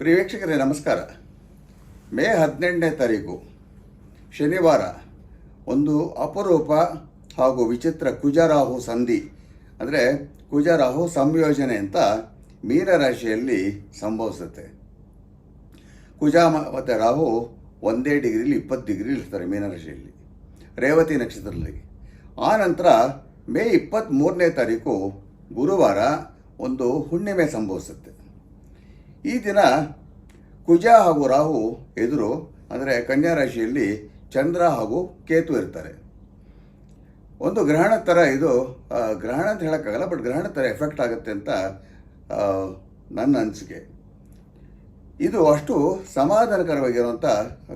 ಪ್ರಿಯ ನಮಸ್ಕಾರ. ಮೇ ಹದಿನೆಂಟನೇ ತಾರೀಕು, ಶನಿವಾರ. ಒಂದು ಅಪರೂಪ ಹಾಗೂ ವಿಚಿತ್ರ ಕುಜರಾಹು ಸಂಧಿ, ಅಂದರೆ ಕುಜರಾಹು ಸಂಯೋಜನೆ ಅಂತ ಮೀನರಾಶಿಯಲ್ಲಿ ಸಂಭವಿಸುತ್ತೆ. ಕುಜ ಮತ್ತು ರಾಹು ಒಂದೇ ಡಿಗ್ರಿಲಿ, ಇಪ್ಪತ್ತು ಡಿಗ್ರಿ ಇರ್ತಾರೆ ಮೀನರಾಶಿಯಲ್ಲಿ ರೇವತಿ ನಕ್ಷತ್ರದಲ್ಲಿ. ಆ ನಂತರ ಮೇ ಇಪ್ಪತ್ತ್ಮೂರನೇ ತಾರೀಕು ಗುರುವಾರ ಒಂದು ಹುಣ್ಣಿಮೆ ಸಂಭವಿಸುತ್ತೆ. ಈ ದಿನ ಕುಜ ಹಾಗೂ ರಾಹು ಎದುರು, ಅಂದರೆ ಕನ್ಯಾ ರಾಶಿಯಲ್ಲಿ ಚಂದ್ರ ಹಾಗೂ ಕೇತು ಇರ್ತಾರೆ. ಒಂದು ಗ್ರಹಣ ಥರ ಇದು ಗ್ರಹಣ ಅಂತ ಹೇಳೋಕ್ಕಾಗಲ್ಲ, ಬಟ್ ಗ್ರಹಣ ಥರ ಎಫೆಕ್ಟ್ ಆಗುತ್ತೆ ಅಂತ ನನ್ನ ಅನಿಸಿಕೆ. ಇದು ಅಷ್ಟು ಸಮಾಧಾನಕರವಾಗಿರುವಂಥ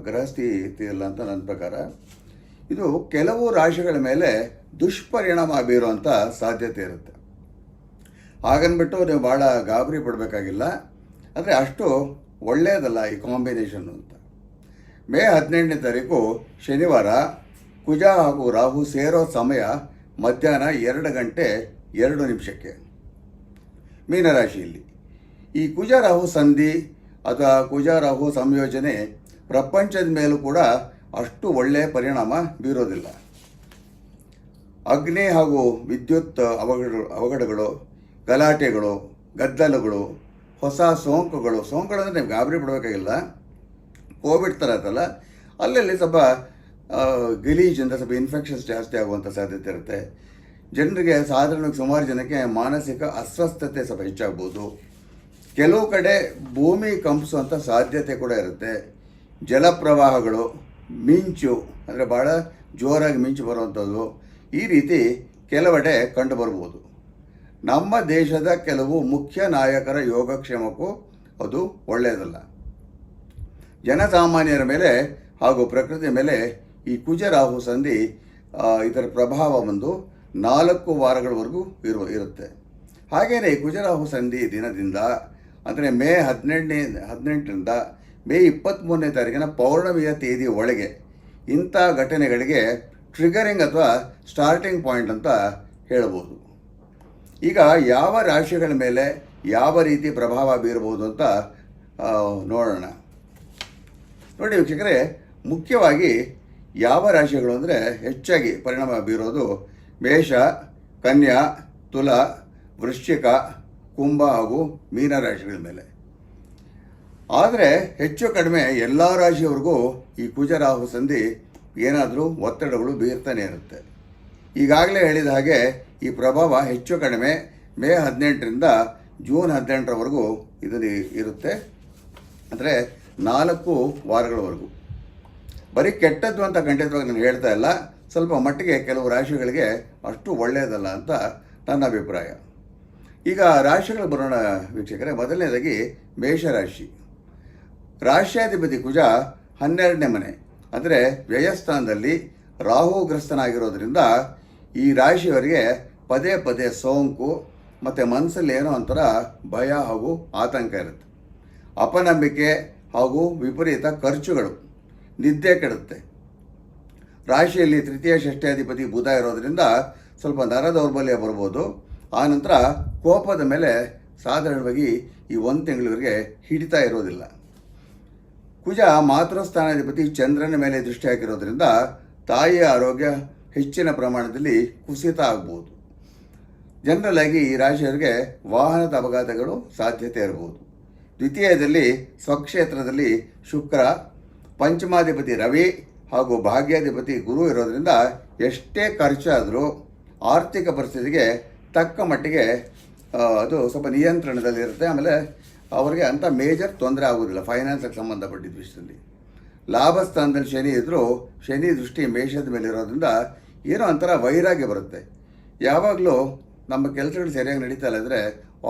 ಗ್ರಹಸ್ಥಿತಿ ಇಲ್ಲ ಅಂತ ನನ್ನ ಪ್ರಕಾರ. ಇದು ಕೆಲವು ರಾಶಿಗಳ ಮೇಲೆ ದುಷ್ಪರಿಣಾಮ ಬೀರುವಂಥ ಸಾಧ್ಯತೆ ಇರುತ್ತೆ. ಹಾಗನ್ಬಿಟ್ಟು ನೀವು ಭಾಳ ಗಾಬರಿ ಪಡಬೇಕಾಗಿಲ್ಲ. ಅಂದರೆ ಅಷ್ಟು ಒಳ್ಳೆಯದಲ್ಲ ಈ ಕಾಂಬಿನೇಷನ್ ಅಂತ. ಮೇ ಹದಿನೆಂಟನೇ ತಾರೀಕು ಶನಿವಾರ ಕುಜ ಹಾಗೂ ರಾಹು ಸೇರೋ ಸಮಯ ಮಧ್ಯಾಹ್ನ ಎರಡು ಗಂಟೆ ಎರಡು ನಿಮಿಷಕ್ಕೆ ಮೀನರಾಶಿಯಲ್ಲಿ. ಈ ಕುಜ ರಾಹು ಸಂಧಿ ಅಥವಾ ಕುಜ ರಾಹು ಸಂಯೋಜನೆ ಪ್ರಪಂಚದ ಮೇಲೂ ಕೂಡ ಅಷ್ಟು ಒಳ್ಳೆಯ ಪರಿಣಾಮ ಬೀರೋದಿಲ್ಲ. ಅಗ್ನಿ ಹಾಗೂ ವಿದ್ಯುತ್ ಅವಘಡ ಅವಘಡಗಳು, ಗಲಾಟೆಗಳು, ಗದ್ದಲಗಳು ಹೊಸ ಸೋಂಕುಗಳು ಸೋಂಕುಗಳಂದರೆ ನೀವು ಗಾಬರಿ ಪಡಬೇಕಾಗಿಲ್ಲ. ಕೋವಿಡ್ ಥರ ಇರ್ತಲ್ಲ ಅಲ್ಲಲ್ಲಿ ಸ್ವಲ್ಪ ಗಿಲೀಜಿಂದ ಸ್ವಲ್ಪ ಇನ್ಫೆಕ್ಷನ್ಸ್ ಜಾಸ್ತಿ ಆಗುವಂಥ ಸಾಧ್ಯತೆ ಇರುತ್ತೆ. ಜನರಿಗೆ ಸಾಧಾರಣವಾಗಿ ಸುಮಾರು ಜನಕ್ಕೆ ಮಾನಸಿಕ ಅಸ್ವಸ್ಥತೆ ಸ್ವಲ್ಪ ಹೆಚ್ಚಾಗ್ಬೋದು. ಕೆಲವು ಕಡೆ ಭೂಮಿ ಕಂಪಿಸುವಂಥ ಸಾಧ್ಯತೆ ಕೂಡ ಇರುತ್ತೆ. ಜಲಪ್ರವಾಹಗಳು ಮಿಂಚು, ಅಂದರೆ ಭಾಳ ಜೋರಾಗಿ ಮಿಂಚು ಬರುವಂಥದ್ದು ಈ ರೀತಿ ಕೆಲವೆಡೆ ಕಂಡು ಬರ್ಬೋದು. ನಮ್ಮ ದೇಶದ ಕೆಲವು ಮುಖ್ಯ ನಾಯಕರ ಯೋಗಕ್ಷೇಮಕ್ಕೂ ಅದು ಒಳ್ಳೆಯದಲ್ಲ. ಜನಸಾಮಾನ್ಯರ ಮೇಲೆ ಹಾಗೂ ಪ್ರಕೃತಿಯ ಮೇಲೆ ಈ ಕುಜರಾಹು ಸಂಧಿ ಇದರ ಪ್ರಭಾವ ಒಂದು ನಾಲ್ಕು ವಾರಗಳವರೆಗೂ ಇರುವ, ಇರುತ್ತೆ. ಹಾಗೆಯೇ ಕುಜರಾಹು ಸಂಧಿ ದಿನದಿಂದ, ಅಂದರೆ ಮೇ ಹದಿನೆಂಟನೇ, ಹದಿನೆಂಟರಿಂದ ಮೇ ಇಪ್ಪತ್ತ್ಮೂರನೇ ತಾರೀಕಿನ ಪೌರ್ಣಮಿಯ ತೇದಿ ಒಳಗೆ ಇಂಥ ಘಟನೆಗಳಿಗೆ ಟ್ರಿಗರಿಂಗ್ ಅಥವಾ ಸ್ಟಾರ್ಟಿಂಗ್ ಪಾಯಿಂಟ್ ಅಂತ ಹೇಳ್ಬೋದು. ಈಗ ಯಾವ ರಾಶಿಗಳ ಮೇಲೆ ಯಾವ ರೀತಿ ಪ್ರಭಾವ ಬೀರಬಹುದು ಅಂತ ನೋಡೋಣ. ನೋಡಿ ವೀಕ್ಷಕರೇ, ಮುಖ್ಯವಾಗಿ ಯಾವ ರಾಶಿಗಳು ಅಂದರೆ ಹೆಚ್ಚಾಗಿ ಪರಿಣಾಮ ಬೀರೋದು ಮೇಷ, ಕನ್ಯಾ, ತುಲ, ವೃಶ್ಚಿಕ, ಕುಂಭ ಹಾಗೂ ಮೀನ ರಾಶಿಗಳ ಮೇಲೆ. ಆದರೆ ಹೆಚ್ಚು ಕಡಿಮೆ ಎಲ್ಲ ರಾಶಿಯವರೆಗೂ ಈ ಕುಜರಾಹು ಸಂಧಿ ಏನಾದರೂ ಒತ್ತಡಗಳು ಬೀರ್ತಾನೆ ಇರುತ್ತೆ. ಈಗಾಗಲೇ ಹೇಳಿದ ಹಾಗೆ ಈ ಪ್ರಭಾವ ಹೆಚ್ಚು ಕಡಿಮೆ ಮೇ ಹದಿನೆಂಟರಿಂದ ಜೂನ್ ಹದಿನೆಂಟರವರೆಗೂ ಇದು ಇರುತ್ತೆ. ಅಂದರೆ ನಾಲ್ಕು ವಾರಗಳವರೆಗೂ. ಬರೀ ಕೆಟ್ಟದ್ದು ಅಂತ ಖಂಡಿತವಾಗಿ ನಾನು ಹೇಳ್ತಾ ಇಲ್ಲ. ಸ್ವಲ್ಪ ಮಟ್ಟಿಗೆ ಕೆಲವು ರಾಶಿಗಳಿಗೆ ಅಷ್ಟು ಒಳ್ಳೆಯದಲ್ಲ ಅಂತ ನನ್ನ ಅಭಿಪ್ರಾಯ. ಈಗ ರಾಶಿಗಳು ಬರೋಣ ವೀಕ್ಷಕರೇ. ಮೊದಲನೇದಾಗಿ ಮೇಷರಾಶಿ ರಾಶ್ಯಾಧಿಪತಿ ಕುಜ ಹನ್ನೆರಡನೇ ಮನೆ. ಅಂದರೆ ವ್ಯಯಸ್ಥಾನದಲ್ಲಿ ರಾಹುಗ್ರಸ್ತನಾಗಿರೋದ್ರಿಂದ ಈ ರಾಶಿಯವರಿಗೆ ಪದೇ ಪದೇ ಸೋಂಕು ಮತ್ತು ಮನಸ್ಸಲ್ಲಿ ಏನೋ ಒಂಥರ ಭಯ ಹಾಗೂ ಆತಂಕ ಇರುತ್ತೆ. ಅಪನಂಬಿಕೆ ಹಾಗೂ ವಿಪರೀತ ಖರ್ಚುಗಳು, ನಿದ್ದೆ ಕೆಡುತ್ತೆ. ರಾಶಿಯಲ್ಲಿ ತೃತೀಯ ಷಷ್ಠ್ಯಾಧಿಪತಿ ಬುಧ ಇರೋದರಿಂದ ಸ್ವಲ್ಪ ನರ ದೌರ್ಬಲ್ಯ ಬರ್ಬೋದು. ಆನಂತರ ಕೋಪದ ಮೇಲೆ ಸಾಧಾರಣವಾಗಿ ಈ ಒಂದು ತಿಂಗಳವರೆಗೆ ಹಿಡಿತಾ ಇರೋದಿಲ್ಲ. ಕುಜ ಮಾತೃಸ್ಥಾನಾಧಿಪತಿ ಚಂದ್ರನ ಮೇಲೆ ದೃಷ್ಟಿ ಹಾಕಿರೋದ್ರಿಂದ ತಾಯಿಯ ಆರೋಗ್ಯ ಹೆಚ್ಚಿನ ಪ್ರಮಾಣದಲ್ಲಿ ಕುಸಿತ ಆಗ್ಬೋದು. ಜನರಲ್ ಆಗಿ ಈ ರಾಶಿಯವರಿಗೆ ವಾಹನದ ಅಪಘಾತಗಳು ಸಾಧ್ಯತೆ ಇರಬಹುದು. ದ್ವಿತೀಯದಲ್ಲಿ ಸ್ವಕ್ಷೇತ್ರದಲ್ಲಿ ಶುಕ್ರ, ಪಂಚಮಾಧಿಪತಿ ರವಿ ಹಾಗೂ ಭಾಗ್ಯಾಧಿಪತಿ ಗುರು ಇರೋದರಿಂದ ಎಷ್ಟೇ ಖರ್ಚಾದರೂ ಆರ್ಥಿಕ ಪರಿಸ್ಥಿತಿಗೆ ತಕ್ಕ ಮಟ್ಟಿಗೆ ಅದು ಸ್ವಲ್ಪ ನಿಯಂತ್ರಣದಲ್ಲಿರುತ್ತೆ ಆಮೇಲೆ ಅವರಿಗೆ ಅಂಥ ಮೇಜರ್ ತೊಂದರೆ ಆಗೋದಿಲ್ಲ ಫೈನಾನ್ಸಿಗೆ ಸಂಬಂಧಪಟ್ಟಿದ್ದ ವಿಷಯದಲ್ಲಿ. ಲಾಭ ಸ್ಥಾನದಲ್ಲಿ ಶನಿ ಇದ್ದರೂ ಶನಿ ದೃಷ್ಟಿ ಮೇಷದ ಮೇಲೆ ಇರೋದ್ರಿಂದ ಏನೋ ಒಂಥರ ವೈರಾಗ್ಯ ಬರುತ್ತೆ. ಯಾವಾಗಲೂ ನಮ್ಮ ಕೆಲಸಗಳು ಸರಿಯಾಗಿ ನಡೀತಾ ಇಲ್ಲ ಅಂದರೆ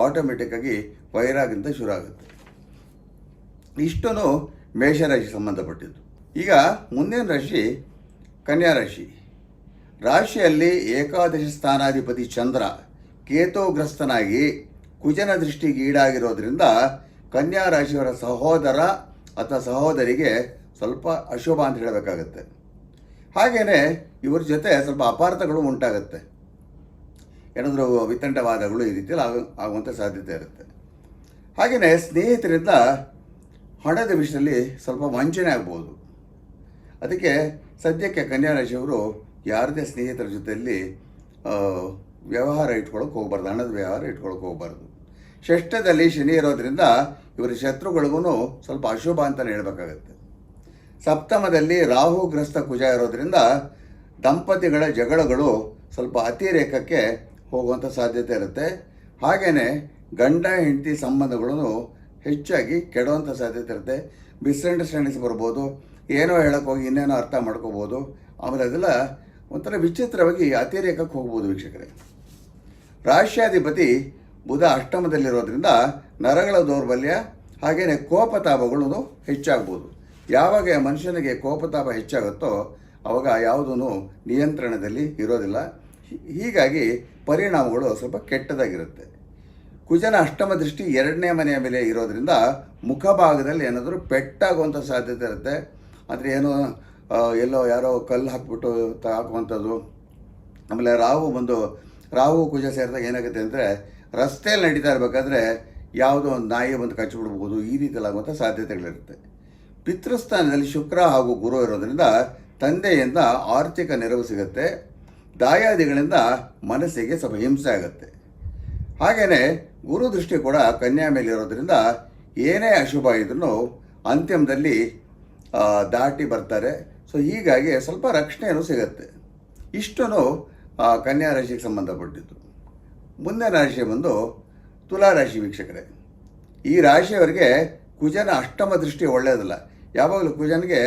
ಆಟೋಮೆಟಿಕ್ಕಾಗಿ ವೈರಾಗ್ಯಂತ ಶುರು ಆಗುತ್ತೆ. ಇಷ್ಟೂ ಮೇಷರಾಶಿ ಸಂಬಂಧಪಟ್ಟಿದ್ದು. ಈಗ ಮುಂದಿನ ರಾಶಿ ಕನ್ಯಾ ರಾಶಿ. ರಾಶಿಯಲ್ಲಿ ಏಕಾದಶ ಸ್ಥಾನಾಧಿಪತಿ ಚಂದ್ರ ಕೇತೋಗ್ರಸ್ತನಾಗಿ ಕುಜನ ದೃಷ್ಟಿಗೆ ಈಡಾಗಿರೋದ್ರಿಂದ ಕನ್ಯಾ ರಾಶಿಯವರ ಸಹೋದರ ಅಥವಾ ಸಹೋದರಿಗೆ ಸ್ವಲ್ಪ ಅಶುಭ ಅಂತ ಹೇಳಬೇಕಾಗತ್ತೆ. ಹಾಗೆಯೇ ಇವರ ಜೊತೆ ಸ್ವಲ್ಪ ಅಪಾರ್ಥಗಳು ಉಂಟಾಗುತ್ತೆ. ಏನಾದರೂ ವಿತಂಡವಾದಗಳು ಈ ರೀತಿಯಲ್ಲಿ ಆಗ ಆಗುವಂಥ ಸಾಧ್ಯತೆ ಇರುತ್ತೆ. ಹಾಗೆಯೇ ಸ್ನೇಹಿತರಿಂದ ಹಣದ ವಿಷಯದಲ್ಲಿ ಸ್ವಲ್ಪ ವಂಚನೆ ಆಗ್ಬೋದು. ಅದಕ್ಕೆ ಸದ್ಯಕ್ಕೆ ಕನ್ಯಾ ರಾಶಿಯವರು ಯಾರದೇ ಸ್ನೇಹಿತರ ಜೊತೆಯಲ್ಲಿ ವ್ಯವಹಾರ ಇಟ್ಕೊಳ್ಳೋಕೆ ಹೋಗಬಾರ್ದು, ಹಣದ ವ್ಯವಹಾರ ಇಟ್ಕೊಳ್ಳೋಕೆ ಹೋಗಬಾರ್ದು. ಷಷ್ಠದಲ್ಲಿ ಶನಿ ಇರೋದ್ರಿಂದ ಇವರ ಶತ್ರುಗಳಿಗೂ ಸ್ವಲ್ಪ ಅಶುಭ ಅಂತಲೇ ಹೇಳಬೇಕಾಗತ್ತೆ. ಸಪ್ತಮದಲ್ಲಿ ರಾಹುಗ್ರಸ್ತ ಕುಜ ಇರೋದ್ರಿಂದ ದಂಪತಿಗಳ ಜಗಳಗಳು ಸ್ವಲ್ಪ ಅತಿರೇಕಕ್ಕೆ ಹೋಗುವಂಥ ಸಾಧ್ಯತೆ ಇರುತ್ತೆ. ಹಾಗೆಯೇ ಗಂಡ, ಹೆಂಡತಿ ಸಂಬಂಧಗಳನ್ನು ಹೆಚ್ಚಾಗಿ ಕೆಡುವಂಥ ಸಾಧ್ಯತೆ ಇರುತ್ತೆ. ಮಿಸ್ಅಂಡರ್ಸ್ಟ್ಯಾಂಡಿಂಗ್ಸ್ ಬರ್ಬೋದು, ಏನೋ ಹೇಳಕ್ಕೆ ಹೋಗಿ ಇನ್ನೇನೋ ಅರ್ಥ ಮಾಡ್ಕೋಬೋದು. ಆಮೇಲೆ ಅದೆಲ್ಲ ಒಂಥರ ವಿಚಿತ್ರವಾಗಿ ಅತಿರೇಕಕ್ಕೆ ಹೋಗ್ಬೋದು ವೀಕ್ಷಕರೇ. ರಾಷ್ಟ್ರಾಧಿಪತಿ ಬುಧ ಅಷ್ಟಮದಲ್ಲಿರೋದ್ರಿಂದ ನರಗಳ ದೌರ್ಬಲ್ಯ ಹಾಗೆಯೇ ಕೋಪತಾಪಗಳು ಹೆಚ್ಚಾಗ್ಬೋದು. ಯಾವಾಗ ಮನುಷ್ಯನಿಗೆ ಕೋಪತಾಪ ಹೆಚ್ಚಾಗುತ್ತೋ ಅವಾಗ ಯಾವುದೂ ನಿಯಂತ್ರಣದಲ್ಲಿ ಇರೋದಿಲ್ಲ. ಹೀಗಾಗಿ ಪರಿಣಾಮಗಳು ಸ್ವಲ್ಪ ಕೆಟ್ಟದಾಗಿರುತ್ತೆ. ಕುಜನ ಅಷ್ಟಮ ದೃಷ್ಟಿ ಎರಡನೇ ಮನೆಯ ಮೇಲೆ ಇರೋದ್ರಿಂದ ಮುಖಭಾಗದಲ್ಲಿ ಏನಾದರೂ ಪೆಟ್ಟಾಗುವಂಥ ಸಾಧ್ಯತೆ ಇರುತ್ತೆ. ಅಂದರೆ ಏನೋ ಎಲ್ಲೋ ಯಾರೋ ಕಲ್ಲು ಹಾಕ್ಬಿಟ್ಟು ಹಾಕುವಂಥದ್ದು. ಆಮೇಲೆ ರಾಹು ಬಂದು, ರಾಹು ಕುಜ ಸೇರಿದಾಗ ಏನಾಗುತ್ತೆ ಅಂದರೆ ರಸ್ತೆಯಲ್ಲಿ ನಡೀತಾ ಇರಬೇಕಾದ್ರೆ ಯಾವುದೋ ಒಂದು ನಾಯಿ ಬಂದು ಕಚ್ಚಿಬಿಡ್ಬೋದು, ಈ ರೀತಿಯಲ್ಲಾಗುವಂಥ ಸಾಧ್ಯತೆಗಳಿರುತ್ತೆ. ಪಿತೃಸ್ಥಾನದಲ್ಲಿ ಶುಕ್ರ ಹಾಗೂ ಗುರು ಇರೋದರಿಂದ ತಂದೆಯಿಂದ ಆರ್ಥಿಕ ನೆರವು ಸಿಗುತ್ತೆ. ದಾಯಾದಿಗಳಿಂದ ಮನಸ್ಸಿಗೆ ಸ್ವಲ್ಪ ಹಿಂಸೆ ಆಗುತ್ತೆ. ಹಾಗೆಯೇ ಗುರು ದೃಷ್ಟಿ ಕೂಡ ಕನ್ಯಾ ಮೇಲೆ ಇರೋದ್ರಿಂದ ಏನೇ ಅಶುಭ ಇದ್ರೂ ಅಂತ್ಯಮದಲ್ಲಿ ದಾಟಿ ಬರ್ತಾರೆ. ಸೊ ಹೀಗಾಗಿ ಸ್ವಲ್ಪ ರಕ್ಷಣೆಯೂ ಸಿಗುತ್ತೆ. ಇಷ್ಟೂ ಕನ್ಯಾ ರಾಶಿಗೆ ಸಂಬಂಧಪಟ್ಟಿದ್ದು. ಮುಂದಿನ ರಾಶಿ ಬಂದು ತುಲಾ ರಾಶಿ ವೀಕ್ಷಕರೇ. ಈ ರಾಶಿಯವರಿಗೆ ಕುಜನ ಅಷ್ಟಮ ದೃಷ್ಟಿ ಒಳ್ಳೆಯದಲ್ಲ. ಯಾವಾಗಲೂ ಕುಜನಿಗೆ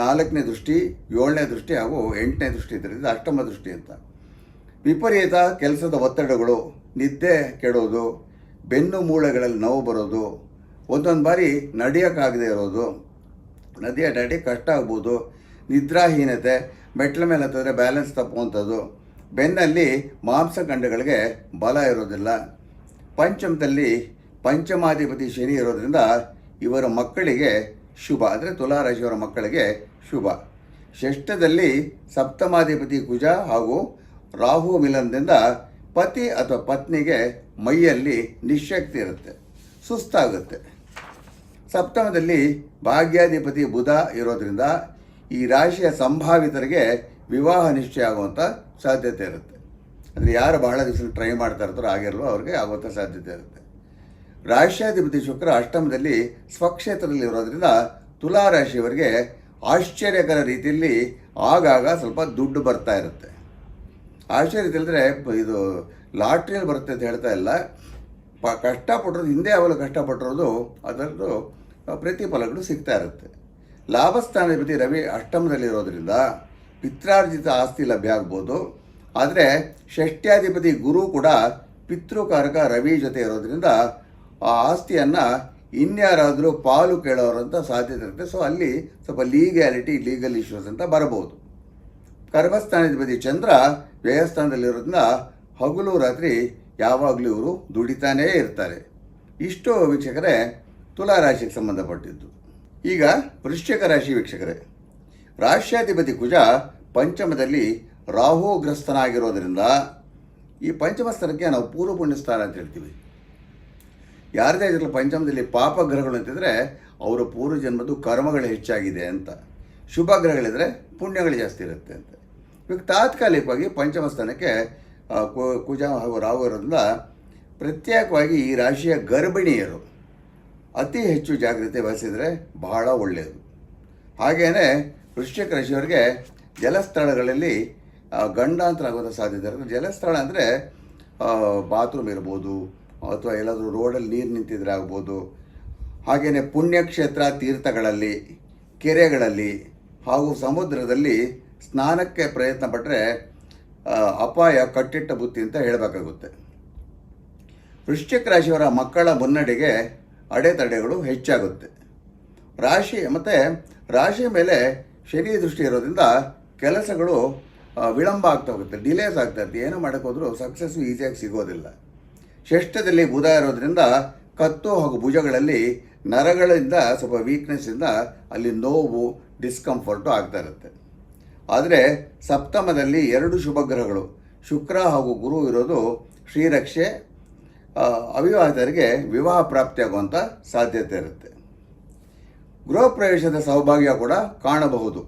ನಾಲ್ಕನೇ ದೃಷ್ಟಿ, ಏಳನೇ ದೃಷ್ಟಿ ಹಾಗೂ ಎಂಟನೇ ದೃಷ್ಟಿ ಇದರಿಂದ ಅಷ್ಟಮ ದೃಷ್ಟಿ ಅಂತ. ವಿಪರೀತ ಕೆಲಸದ ಒತ್ತಡಗಳು, ನಿದ್ದೆ ಕೆಡೋದು, ಬೆನ್ನು ಮೂಳೆಗಳಲ್ಲಿ ನೋವು ಬರೋದು, ಒಂದೊಂದು ಬಾರಿ ನಡೆಯೋಕ್ಕಾಗದೇ ಇರೋದು ನದಿಯ ಡಾಡಿ ಕಷ್ಟ ಆಗ್ಬೋದು, ನಿದ್ರಾಹೀನತೆ, ಮೆಟ್ಲ ಮೇಲೆ ಹತ್ತಿದ್ರೆ ಬ್ಯಾಲೆನ್ಸ್ ತಪ್ಪುವಂಥದ್ದು, ಬೆನ್ನಲ್ಲಿ ಮಾಂಸಖಂಡಗಳಿಗೆ ಬಲ ಇರೋದಿಲ್ಲ. ಪಂಚಮದಲ್ಲಿ ಪಂಚಮಾಧಿಪತಿ ಶನಿ ಇರೋದ್ರಿಂದ ಇವರ ಮಕ್ಕಳಿಗೆ ಶುಭ, ಅಂದರೆ ತುಲಾರಾಶಿಯವರ ಮಕ್ಕಳಿಗೆ ಶುಭ. ಷಷ್ಠದಲ್ಲಿ ಸಪ್ತಮಾಧಿಪತಿ ಕುಜ ಹಾಗೂ ರಾಹು ಮಿಲನದಿಂದ ಪತಿ ಅಥವಾ ಪತ್ನಿಗೆ ಮೈಯಲ್ಲಿ ನಿಶಕ್ತಿ ಇರುತ್ತೆ, ಸುಸ್ತಾಗುತ್ತೆ. ಸಪ್ತಮದಲ್ಲಿ ಭಾಗ್ಯಾಧಿಪತಿ ಬುಧ ಇರೋದರಿಂದ ಈ ರಾಶಿಯ ಸಂಭಾವಿತರಿಗೆ ವಿವಾಹ ನಿಶ್ಚಯ ಆಗುವಂಥ ಸಾಧ್ಯತೆ ಇರುತ್ತೆ. ಅಂದರೆ ಯಾರು ಬಹಳ ದಿವಸ ಟ್ರೈ ಮಾಡ್ತಾ ಇರ್ತಾರೋ ಆಗಿರಲು ಅವ್ರಿಗೆ ಆಗುವಂಥ ಸಾಧ್ಯತೆ ಇರುತ್ತೆ. ರಾಶ್ಯಾಧಿಪತಿ ಶುಕ್ರ ಅಷ್ಟಮದಲ್ಲಿ ಸ್ವಕ್ಷೇತ್ರದಲ್ಲಿ ಇರೋದ್ರಿಂದ ತುಲಾ ರಾಶಿಯವರಿಗೆ ಆಶ್ಚರ್ಯಕರ ರೀತಿಯಲ್ಲಿ ಆಗಾಗ ಸ್ವಲ್ಪ ದುಡ್ಡು ಬರ್ತಾ ಇರುತ್ತೆ. ಆಶ್ಚರ್ಯ ತಿಳಿದ್ರೆ ಇದು ಲಾಟ್ರಿಯಲ್ಲಿ ಬರುತ್ತೆ ಅಂತ ಹೇಳ್ತಾ ಇಲ್ಲ. ಪ ಕಷ್ಟಪಟ್ಟಿರೋದು ಹಿಂದೆ ಅವಲು ಕಷ್ಟಪಟ್ಟಿರೋದು ಅದರದ್ದು ಪ್ರತಿಫಲಗಳು ಸಿಗ್ತಾ ಇರುತ್ತೆ. ಲಾಭಸ್ಥಾನಾಧಿಪತಿ ರವಿ ಅಷ್ಟಮದಲ್ಲಿರೋದ್ರಿಂದ ಪಿತ್ರಾರ್ಜಿತ ಆಸ್ತಿ ಲಭ್ಯ ಆಗ್ಬೋದು. ಆದರೆ ಷಷ್ಟ್ಯಾಧಿಪತಿ ಗುರು ಕೂಡ ಪಿತೃಕಾರಕ ರವಿ ಜೊತೆ ಇರೋದ್ರಿಂದ ಆ ಆಸ್ತಿಯನ್ನು ಇನ್ಯಾರಾದರೂ ಪಾಲು ಕೇಳೋರಂಥ ಸಾಧ್ಯತೆ ಇರುತ್ತೆ. ಸೊ ಅಲ್ಲಿ ಸ್ವಲ್ಪ ಲೀಗ್ಯಾಲಿಟಿ ಲೀಗಲ್ ಇಶ್ಯೂಸ್ ಅಂತ ಬರಬಹುದು. ಕರ್ಮಸ್ಥಾನಾಧಿಪತಿ ಚಂದ್ರ ವ್ಯಯಸ್ಥಾನದಲ್ಲಿರೋದ್ರಿಂದ ಹಗಲು ರಾತ್ರಿ ಯಾವಾಗಲೂ ಇವರು ದುಡಿತಾನೇ ಇರ್ತಾರೆ. ಇಷ್ಟು ವೀಕ್ಷಕರೇ, ತುಲಾ ರಾಶಿಗೆ ಸಂಬಂಧಪಟ್ಟಿದ್ದು. ಈಗ ವೃಶ್ಚಿಕ ರಾಶಿ ವೀಕ್ಷಕರೇ ರಾಶ್ಯಾಧಿಪತಿ ಕುಜ ಪಂಚಮದಲ್ಲಿ ರಾಹುಗ್ರಸ್ತನಾಗಿರೋದ್ರಿಂದ ಈ ಪಂಚಮ ಸ್ಥಾನಕ್ಕೆ ನಾವು ಪೂರ್ವ ಪುಣ್ಯ ಸ್ಥಾನ ಅಂತ ಹೇಳ್ತೀವಿ. ಯಾರದೇ ಇದ್ರಲ್ಲಿ ಪಂಚಮದಲ್ಲಿ ಪಾಪ ಗ್ರಹಗಳು ಅಂತಿದ್ರೆ ಅವರ ಪೂರ್ವ ಜನ್ಮದ್ದು ಕರ್ಮಗಳು ಹೆಚ್ಚಾಗಿದೆ ಅಂತ. ಶುಭ ಗ್ರಹಗಳಿದ್ರೆ ಪುಣ್ಯಗಳು ಜಾಸ್ತಿ ಇರುತ್ತೆ ಅಂತ. ಇವಾಗ ತಾತ್ಕಾಲಿಕವಾಗಿ ಪಂಚಮ ಸ್ಥಾನಕ್ಕೆ ಕುಜ ಹಾಗೂ ರಾಹು ಇರೋದ್ರಿಂದ ಪ್ರತ್ಯೇಕವಾಗಿ ಈ ರಾಶಿಯ ಗರ್ಭಿಣಿಯರು ಅತಿ ಹೆಚ್ಚು ಜಾಗ್ರತೆ ವಹಿಸಿದರೆ ಬಹಳ ಒಳ್ಳೆಯದು. ಹಾಗೆಯೇ ವೃಶ್ಚಿಕ ರಾಶಿಯವರಿಗೆ ಜಲಸ್ಥಳಗಳಲ್ಲಿ ಗಂಡಾಂತರ ಆಗುವಂಥ ಸಾಧ್ಯತೆ ಇರುತ್ತೆ. ಜಲಸ್ಥಳ ಅಂದರೆ ಬಾತ್ರೂಮ್ ಇರ್ಬೋದು ಅಥವಾ ಎಲ್ಲಾದರೂ ರೋಡಲ್ಲಿ ನೀರು ನಿಂತಿದ್ರೆ ಆಗ್ಬೋದು. ಹಾಗೆಯೇ ಪುಣ್ಯಕ್ಷೇತ್ರ ತೀರ್ಥಗಳಲ್ಲಿ, ಕೆರೆಗಳಲ್ಲಿ ಹಾಗೂ ಸಮುದ್ರದಲ್ಲಿ ಸ್ನಾನಕ್ಕೆ ಪ್ರಯತ್ನ ಪಟ್ಟರೆ ಅಪಾಯ, ಕಟ್ಟಿಟ್ಟ ಬುತ್ತಿ ಅಂತ ಹೇಳಬೇಕಾಗುತ್ತೆ. ವೃಶ್ಚಿಕ ರಾಶಿಯವರ ಮಕ್ಕಳ ಮುನ್ನಡೆಗೆ ಅಡೆತಡೆಗಳು ಹೆಚ್ಚಾಗುತ್ತೆ. ರಾಶಿ, ಮತ್ತು ರಾಶಿ ಮೇಲೆ ಶನಿ ದೃಷ್ಟಿ ಇರೋದ್ರಿಂದ ಕೆಲಸಗಳು ವಿಳಂಬ ಆಗ್ತಾ ಹೋಗುತ್ತೆ, ಡಿಲೇಸ್ ಆಗ್ತಾ ಇರುತ್ತೆ. ಏನು ಮಾಡೋಕ್ಕೋದ್ರೂ ಹೋದರೂ ಸಕ್ಸಸ್ಸು ಈಸಿಯಾಗಿ ಸಿಗೋದಿಲ್ಲ. ಷಷ್ಠದಲ್ಲಿ ಬುಧ ಇರೋದ್ರಿಂದ ಕತ್ತು ಹಾಗೂ ಭುಜಗಳಲ್ಲಿ ನರಗಳಿಂದ, ಸ್ವಲ್ಪ ವೀಕ್ನೆಸ್ಸಿಂದ ಅಲ್ಲಿ ನೋವು ಡಿಸ್ಕಂಫರ್ಟು ಆಗ್ತಾ ಇರುತ್ತೆ. ಆದರೆ ಸಪ್ತಮದಲ್ಲಿ ಎರಡು ಶುಭಗ್ರಹಗಳು ಶುಕ್ರ ಹಾಗೂ ಗುರು ಇರೋದು ಶ್ರೀರಕ್ಷೆ ಅವಿವಾಹಿತರಿಗೆ ವಿವಾಹ ಪ್ರಾಪ್ತಿಯಾಗುವಂಥ ಸಾಧ್ಯತೆ ಇರುತ್ತೆ. ಗೃಹ ಪ್ರವೇಶದ ಸೌಭಾಗ್ಯ ಕೂಡ ಕಾಣಬಹುದು.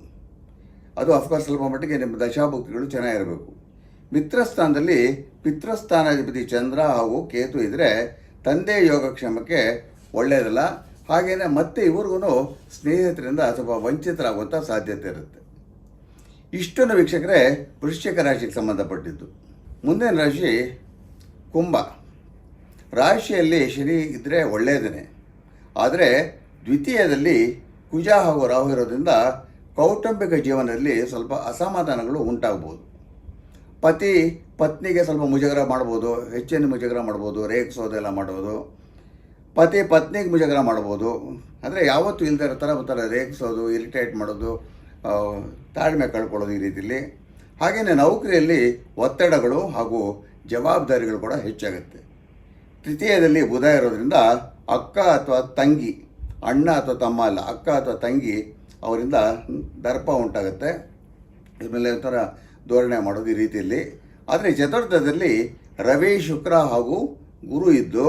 ಅದು ಅಫ್ಕೋರ್ಸ್ ಸ್ವಲ್ಪ ಮಟ್ಟಿಗೆ ನಿಮ್ಮ ದಶಾಭುಕ್ತಿಗಳು ಚೆನ್ನಾಗಿರಬೇಕು. ಮಿತ್ರಸ್ಥಾನದಲ್ಲಿ ಪಿತೃಸ್ಥಾನಾಧಿಪತಿ ಚಂದ್ರ ಹಾಗೂ ಕೇತು ಇದ್ದರೆ ತಂದೆ ಯೋಗಕ್ಷೇಮಕ್ಕೆ ಒಳ್ಳೆಯದಲ್ಲ ಹಾಗೆಯೇ ಮತ್ತೆ ಇವ್ರಿಗೂ ಸ್ನೇಹಿತರಿಂದ ಸ್ವಲ್ಪ ವಂಚಿತರಾಗುವಂಥ ಸಾಧ್ಯತೆ ಇರುತ್ತೆ. ಇಷ್ಟನ್ನು ವೀಕ್ಷಕರೇ, ವೃಶ್ಚಿಕ ರಾಶಿಗೆ ಸಂಬಂಧಪಟ್ಟಿದ್ದು. ಮುಂದಿನ ರಾಶಿ ಕುಂಭ. ರಾಶಿಯಲ್ಲಿ ಶನಿ ಇದ್ದರೆ ಒಳ್ಳೆಯದೇ ಆದರೆ ದ್ವಿತೀಯದಲ್ಲಿ ಕುಜ ಹಾಗೂ ರಾಹು ಇರೋದ್ರಿಂದ ಕೌಟುಂಬಿಕ ಜೀವನದಲ್ಲಿ ಸ್ವಲ್ಪ ಅಸಮಾಧಾನಗಳು ಉಂಟಾಗ್ಬೋದು. ಪತಿ ಪತ್ನಿಗೆ ಸ್ವಲ್ಪ ಮುಜುಗರ ಮಾಡ್ಬೋದು, ಹೆಚ್ಚಿನ ಮುಜುಗರ ಮಾಡ್ಬೋದು ರೇಗಿಸೋದೆಲ್ಲ ಮಾಡ್ಬೋದು. ಪತಿ ಪತ್ನಿಗೆ ಮುಜುಗರ ಮಾಡ್ಬೋದು. ಅಂದರೆ ಯಾವತ್ತೂ ಇಲ್ಲದೆ ಇರೋ ಥರ ಒಂಥರ ರೇಗಿಸೋದು, ಇರಿಟೇಟ್ ಮಾಡೋದು ತಾಳ್ಮೆ ಕಳ್ಕೊಳ್ಳೋದು ಈ ರೀತಿಯಲ್ಲಿ ಹಾಗೆಯೇ ನೌಕರಿಯಲ್ಲಿ ಒತ್ತಡಗಳು ಹಾಗೂ ಜವಾಬ್ದಾರಿಗಳು ಕೂಡ ಹೆಚ್ಚಾಗುತ್ತೆ. ತೃತೀಯದಲ್ಲಿ ಬುಧ ಇರೋದ್ರಿಂದ ಅಕ್ಕ ಅಥವಾ ತಂಗಿ, ಅಣ್ಣ ಅಥವಾ ತಮ್ಮ ಅಲ್ಲ, ಅಕ್ಕ ಅಥವಾ ತಂಗಿ ಅವರಿಂದ ದರ್ಪ ಉಂಟಾಗುತ್ತೆ. ಆಮೇಲೆ ಒಂಥರ ಧೋರಣೆ ಮಾಡೋದು ಈ ರೀತಿಯಲ್ಲಿ. ಆದರೆ ಚತುರ್ಥದಲ್ಲಿ ರವಿ, ಶುಕ್ರ ಹಾಗೂ ಗುರು ಇದ್ದು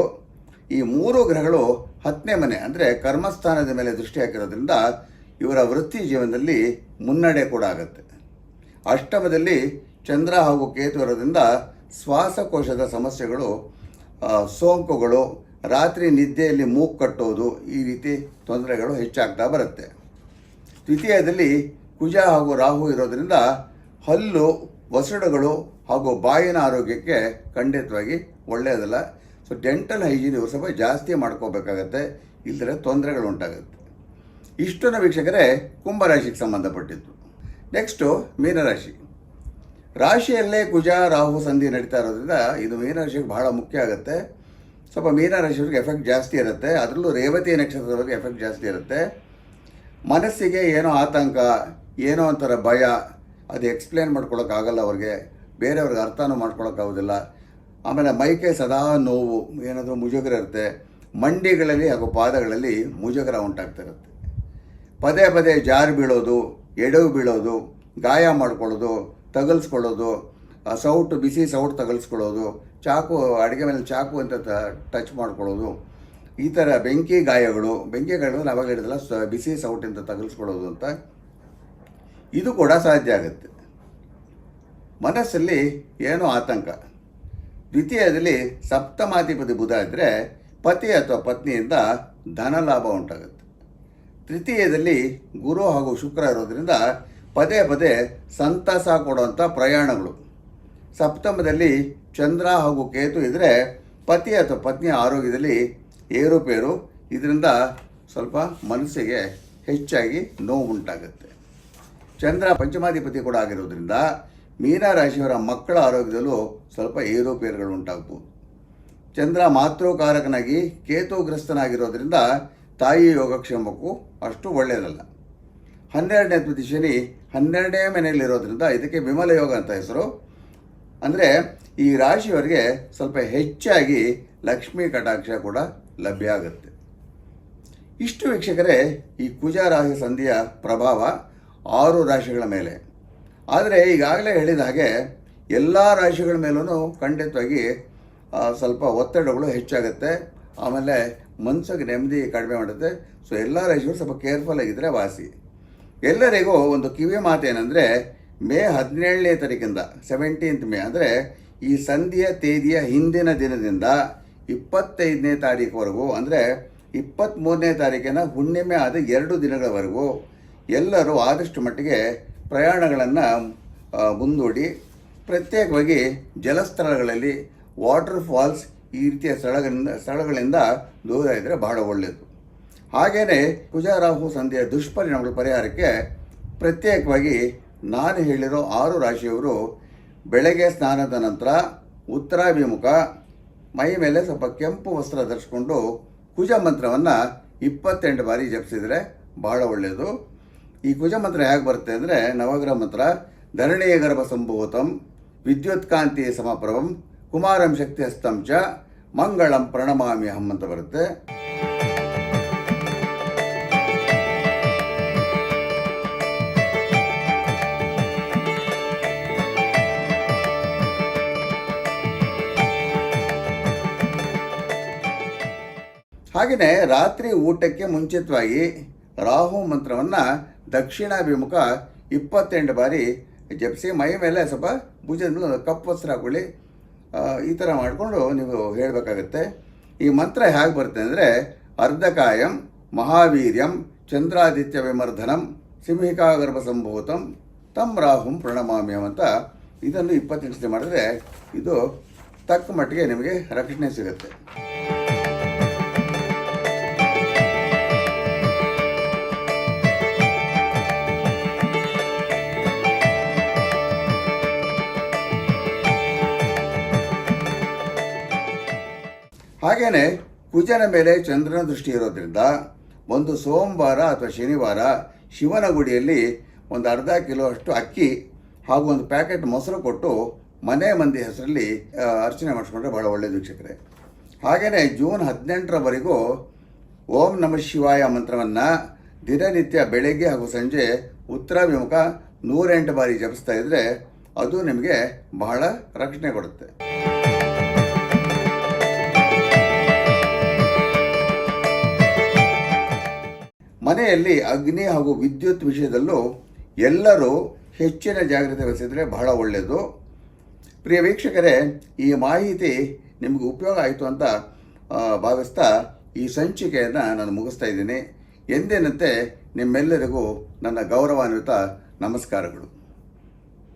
ಈ ಮೂರು ಗ್ರಹಗಳು ಹತ್ತನೇ ಮನೆ, ಅಂದರೆ ಕರ್ಮಸ್ಥಾನದ ಮೇಲೆ ದೃಷ್ಟಿ ಹಾಕಿರೋದ್ರಿಂದ ಇವರ ವೃತ್ತಿ ಜೀವನದಲ್ಲಿ ಮುನ್ನಡೆ ಕೂಡ ಆಗುತ್ತೆ. ಅಷ್ಟಮದಲ್ಲಿ ಚಂದ್ರ ಹಾಗೂ ಕೇತು ಇರೋದ್ರಿಂದ ಶ್ವಾಸಕೋಶದ ಸಮಸ್ಯೆಗಳು ಸೋಂಕುಗಳು, ರಾತ್ರಿ ನಿದ್ದೆಯಲ್ಲಿ ಮೂಗು ಕಟ್ಟೋದು ಈ ರೀತಿ ತೊಂದರೆಗಳು ಹೆಚ್ಚಾಗ್ತಾ ಬರುತ್ತೆ. ದ್ವಿತೀಯದಲ್ಲಿ ಕುಜ ಹಾಗೂ ರಾಹು ಇರೋದ್ರಿಂದ ಹಲ್ಲು, ಒಸಡುಗಳು ಹಾಗೂ ಬಾಯಿನ ಆರೋಗ್ಯಕ್ಕೆ ಖಂಡಿತವಾಗಿ ಒಳ್ಳೆಯದಲ್ಲ. ಸೊ ಡೆಂಟಲ್ ಹೈಜೀನ್ ಇವರು ಸ್ವಲ್ಪ ಜಾಸ್ತಿ ಮಾಡ್ಕೋಬೇಕಾಗತ್ತೆ. ಇಲ್ಲದ್ರೆ ತೊಂದರೆಗಳು ಉಂಟಾಗುತ್ತೆ. ಇಷ್ಟನ್ನು ವೀಕ್ಷಕರೇ, ಕುಂಭರಾಶಿಗೆ ಸಂಬಂಧಪಟ್ಟಿದ್ದು. ನೆಕ್ಸ್ಟು ಮೀನರಾಶಿ. ರಾಶಿಯಲ್ಲೇ ಕುಜ, ರಾಹು, ಸಂಧಿ ನಡೀತಾ ಇರೋದ್ರಿಂದ ಇದು ಮೀನರಾಶಿಗೆ ಬಹಳ ಮುಖ್ಯ ಆಗುತ್ತೆ. ಸ್ವಲ್ಪ ಮೀನರಾಶಿಯವ್ರಿಗೆ ಎಫೆಕ್ಟ್ ಜಾಸ್ತಿ ಇರುತ್ತೆ. ಅದರಲ್ಲೂ ರೇವತಿ ನಕ್ಷತ್ರದವ್ರಿಗೆ ಎಫೆಕ್ಟ್ ಜಾಸ್ತಿ ಇರುತ್ತೆ. ಮನಸ್ಸಿಗೆ ಏನೋ ಆತಂಕ, ಏನೋ ಒಂಥರ ಭಯ ಅದು ಎಕ್ಸ್ಪ್ಲೇನ್ ಮಾಡ್ಕೊಳ್ಳೋಕ್ಕಾಗಲ್ಲ ಅವ್ರಿಗೆ. ಬೇರೆಯವ್ರಿಗೆ ಅರ್ಥನೂ ಮಾಡ್ಕೊಳಕ್ಕಾಗೋದಿಲ್ಲ. ಆಮೇಲೆ ಮೈಕೆ ಸದಾ ನೋವು, ಏನಾದರೂ ಮುಜುಗರ ಇರುತ್ತೆ, ಮಂಡಿಗಳಲ್ಲಿ ಹಾಗೂ ಪಾದಗಳಲ್ಲಿ ಮುಜುಗರ ಉಂಟಾಗ್ತಿರುತ್ತೆ. ಪದೇ ಪದೇ ಜಾರು ಬೀಳೋದು, ಎಡವು ಬೀಳೋದು, ಗಾಯ ಮಾಡ್ಕೊಳ್ಳೋದು, ತಗಲ್ಸ್ಕೊಳ್ಳೋದು ಸೌಟು, ಬಿಸಿ ಸೌಟ್ ತಗಲ್ಸ್ಕೊಳ್ಳೋದು, ಚಾಕು, ಅಡುಗೆ ಮೇಲೆ ಚಾಕು ಅಂತ ಟಚ್ ಮಾಡ್ಕೊಳ್ಳೋದು, ಈ ಥರ ಬೆಂಕಿ ಗಾಯಗಳು ಬೆಂಕಿ ಗಾಯಗಳು ಅವಾಗ ಹಿಡಿದಲ್ಲ ಬಿಸಿ ಸೌಟಿಂದ ತಗಲ್ಸ್ಕೊಳ್ಳೋದು ಅಂತ ಇದು ಕೂಡ ಸಾಧ್ಯ ಆಗುತ್ತೆ. ಮನಸ್ಸಲ್ಲಿ ಏನೋ ಆತಂಕ. ದ್ವಿತೀಯದಲ್ಲಿ ಸಪ್ತಮಾಧಿಪತಿ ಬುಧ ಇದ್ದರೆ ಪತಿ ಅಥವಾ ಪತ್ನಿಯಿಂದ ಧನ ಲಾಭ ಉಂಟಾಗುತ್ತೆ. ತೃತೀಯದಲ್ಲಿ ಗುರು ಹಾಗೂ ಶುಕ್ರ ಇರೋದ್ರಿಂದ ಪದೇ ಪದೇ ಸಂತಸ ಕೊಡುವಂಥ ಪ್ರಯಾಣಗಳು. ಸಪ್ತಮದಲ್ಲಿ ಚಂದ್ರ ಹಾಗೂ ಕೇತು ಇದ್ದರೆ ಪತಿ ಅಥವಾ ಪತ್ನಿಯ ಆರೋಗ್ಯದಲ್ಲಿ ಏರುಪೇರು, ಇದರಿಂದ ಸ್ವಲ್ಪ ಮನಸ್ಸಿಗೆ ಹೆಚ್ಚಾಗಿ ನೋವು ಉಂಟಾಗುತ್ತೆ. ಚಂದ್ರ ಪಂಚಮಾಧಿಪತಿ ಕೂಡ ಆಗಿರೋದ್ರಿಂದ ಮೀನರಾಶಿಯವರ ಮಕ್ಕಳ ಆರೋಗ್ಯದಲ್ಲೂ ಸ್ವಲ್ಪ ಏರುಪೇರುಗಳು ಉಂಟಾಗ್ಬೋದು. ಚಂದ್ರ ಮಾತೃಕಾರಕನಾಗಿ ಕೇತುಗ್ರಸ್ತನಾಗಿರೋದ್ರಿಂದ ತಾಯಿ ಯೋಗಕ್ಷೇಮಕ್ಕೂ ಅಷ್ಟು ಒಳ್ಳೆಯದಲ್ಲ ಹನ್ನೆರಡನೇ ಪ್ರತಿ ಶನಿ ಹನ್ನೆರಡನೇ ಮನೆಯಲ್ಲಿರೋದ್ರಿಂದ ಇದಕ್ಕೆ ವಿಮಲ ಯೋಗ ಅಂತ ಹೆಸರು. ಅಂದರೆ ಈ ರಾಶಿಯವರಿಗೆ ಸ್ವಲ್ಪ ಹೆಚ್ಚಾಗಿ ಲಕ್ಷ್ಮೀ ಕಟಾಕ್ಷ ಕೂಡ ಲಭ್ಯ ಆಗುತ್ತೆ. ಇಷ್ಟು ವೀಕ್ಷಕರೇ ಈ ಕುಜ ರಾಶಿ ಸಂಧಿಯ ಪ್ರಭಾವ. ಆರು ರಾಶಿಗಳ ಮೇಲೆ. ಆದರೆ ಈಗಾಗಲೇ ಹೇಳಿದ ಹಾಗೆ ಎಲ್ಲ ರಾಶಿಗಳ ಮೇಲೂ ಖಂಡಿತವಾಗಿ ಸ್ವಲ್ಪ ಒತ್ತಡಗಳು ಹೆಚ್ಚಾಗುತ್ತೆ. ಆಮೇಲೆ ಮನಸ್ಸಿಗೆ ನೆಮ್ಮದಿ ಕಡಿಮೆ ಮಾಡುತ್ತೆ. ಸೊ ಎಲ್ಲ ರಾಶಿಗಳು ಸ್ವಲ್ಪ ಕೇರ್ಫುಲ್ ಆಗಿದ್ದರೆ ವಾಸಿ. ಎಲ್ಲರಿಗೂ ಒಂದು ಕಿವಿ ಮಾತೇನೆಂದರೆ, ಮೇ ಹದಿನೇಳನೇ ತಾರೀಕಿಂದ ಸೆವೆಂಟೀನ್ತ್ ಮೇ ಅಂದರೆ ಈ ಸಂಧಿಯ ತೇದಿಯ ಹಿಂದಿನ ದಿನದಿಂದ ಇಪ್ಪತ್ತೈದನೇ ತಾರೀಕುವರೆಗೂ ಅಂದರೆ ಇಪ್ಪತ್ತ್ಮೂರನೇ ತಾರೀಕಿನ ಹುಣ್ಣಿಮೆ ಆದ ಎರಡು ದಿನಗಳವರೆಗೂ ಎಲ್ಲರೂ ಆದಷ್ಟು ಮಟ್ಟಿಗೆ ಪ್ರಯಾಣಗಳನ್ನು ಮುಂದೂಡಿ ಪ್ರತ್ಯೇಕವಾಗಿ ಜಲಸ್ಥಳಗಳಲ್ಲಿ ವಾಟರ್ ಫಾಲ್ಸ್ ಈ ರೀತಿಯ ಸ್ಥಳಗಳಿಂದ ಸ್ಥಳಗಳಿಂದ ದೂರ ಇದ್ದರೆ ಬಹಳ ಒಳ್ಳೆಯದು ಹಾಗೆಯೇ ಕುಜಾರಾಹು ಸಂಧಿಯ ದುಷ್ಪರಿಣಾಮಗಳ ಪರಿಹಾರಕ್ಕೆ ಪ್ರತ್ಯೇಕವಾಗಿ ನಾನು ಹೇಳಿರೋ ಆರು ರಾಶಿಯವರು ಬೆಳಗ್ಗೆ ಸ್ನಾನದ ನಂತರ ಉತ್ತರಾಭಿಮುಖ, ಮೈ ಮೇಲೆ ಸ್ವಲ್ಪ ಕೆಂಪು ವಸ್ತ್ರ ಧರಿಸ್ಕೊಂಡು ಕುಜ ಮಂತ್ರವನ್ನು ಇಪ್ಪತ್ತೆಂಟು ಬಾರಿ ಜಪಿಸಿದರೆ ಭಾಳ ಒಳ್ಳೆಯದು ಈ ಕುಜ ಮಂತ್ರ ಹೇಗೆ ಬರುತ್ತೆ ಅಂದರೆ ನವಗ್ರಹ ಮಂತ್ರ, ಧರಣೀಯ ಗರ್ಭ ಸಂಭೂತಂ, ವಿದ್ಯುತ್ ಕಾಂತಿ ಸಮಪ್ರಭಂ, ಕುಮಾರಂ ಶಕ್ತಿ ಹಸ್ತಂ ಚ, ಮಂಗಳಂ ಪ್ರಣಮಾಮಿ ಅಹಂ ಅಂತ ಬರುತ್ತೆ. ಹಾಗೆಯೇ ರಾತ್ರಿ ಊಟಕ್ಕೆ ಮುಂಚಿತವಾಗಿ ರಾಹು ಮಂತ್ರವನ್ನು ದಕ್ಷಿಣಾಭಿಮುಖ ಇಪ್ಪತ್ತೆಂಟು ಬಾರಿ ಜಪಿಸಿ, ಮೈ ಮೇಲೆ ಸ್ವಲ್ಪ ಭುಜದ ಮೇಲೆ ಕಪ್ಪು ವಸ್ತ್ರ ಹಾಕೊಳ್ಳಿ. ಈ ಥರ ಮಾಡಿಕೊಂಡು ನೀವು ಹೇಳಬೇಕಾಗತ್ತೆ. ಈ ಮಂತ್ರ ಹೇಗೆ ಬರುತ್ತೆ ಅಂದರೆ, ಅರ್ಧಕಾಯಂ ಮಹಾವೀರ್ಯಂ ಚಂದ್ರಾದಿತ್ಯ ವಿಮರ್ಧನಂ ಸಿಂಹಿಕಾಗರ್ಭ ಸಂಭೂತಂ ತಂ ರಾಹುಂ ಪ್ರಣಮಾಮ್ಯಂ ಅಂತ ಇದನ್ನು ಇಪ್ಪತ್ತೆಂಟು ಸತಿ ಮಾಡಿದ್ರೆ ಇದು ತಕ್ಕ ಮಟ್ಟಿಗೆ ನಿಮಗೆ ರಕ್ಷಣೆ ಸಿಗುತ್ತೆ. ಹಾಗೆಯೇ ಕುಜನ ಮೇಲೆ ಚಂದ್ರನ ದೃಷ್ಟಿ ಇರೋದ್ರಿಂದ ಒಂದು ಸೋಮವಾರ ಅಥವಾ ಶನಿವಾರ ಶಿವನ ಗುಡಿಯಲ್ಲಿ ಒಂದು ಅರ್ಧ ಕಿಲೋ ಅಷ್ಟು ಅಕ್ಕಿ ಹಾಗೂ ಒಂದು ಪ್ಯಾಕೆಟ್ ಮೊಸರು ಕೊಟ್ಟು ಮನೆ ಮಂದಿ ಹೆಸರಲ್ಲಿ ಅರ್ಚನೆ ಮಾಡಿಸ್ಕೊಂಡ್ರೆ ಭಾಳ ಒಳ್ಳೆಯ ವೀಕ್ಷಕರೇ. ಹಾಗೆಯೇ ಜೂನ್ ಹದಿನೆಂಟರವರೆಗೂ ಓಂ ನಮ ಶಿವಾಯ ಮಂತ್ರವನ್ನು ದಿನನಿತ್ಯ ಬೆಳಗ್ಗೆ ಹಾಗೂ ಸಂಜೆ ಉತ್ತರಾಭಿಮುಖ ನೂರೆಂಟು ಬಾರಿ ಜಪಿಸ್ತಾ ಇದ್ದರೆ ಅದು ನಿಮಗೆ ಬಹಳ ರಕ್ಷಣೆ ಕೊಡುತ್ತೆ. ಮನೆಯಲ್ಲಿ ಅಗ್ನಿ ಹಾಗೂ ವಿದ್ಯುತ್ ವಿಷಯದಲ್ಲೂ ಎಲ್ಲರೂ ಹೆಚ್ಚಿನ ಜಾಗ್ರತೆ ವಹಿಸಿದರೆ ಬಹಳ ಒಳ್ಳೆಯದು ಪ್ರಿಯ ವೀಕ್ಷಕರೇ, ಈ ಮಾಹಿತಿ ನಿಮಗೆ ಉಪಯೋಗ ಆಯಿತು ಅಂತ ಭಾವಿಸ್ತಾ ಈ ಸಂಚಿಕೆಯನ್ನು ನಾನು ಮುಗಿಸ್ತಾ ಇದ್ದೀನಿ. ಎಂದಿನಂತೆ ನಿಮ್ಮೆಲ್ಲರಿಗೂ ನನ್ನ ಗೌರವಾನ್ವಿತ ನಮಸ್ಕಾರಗಳು.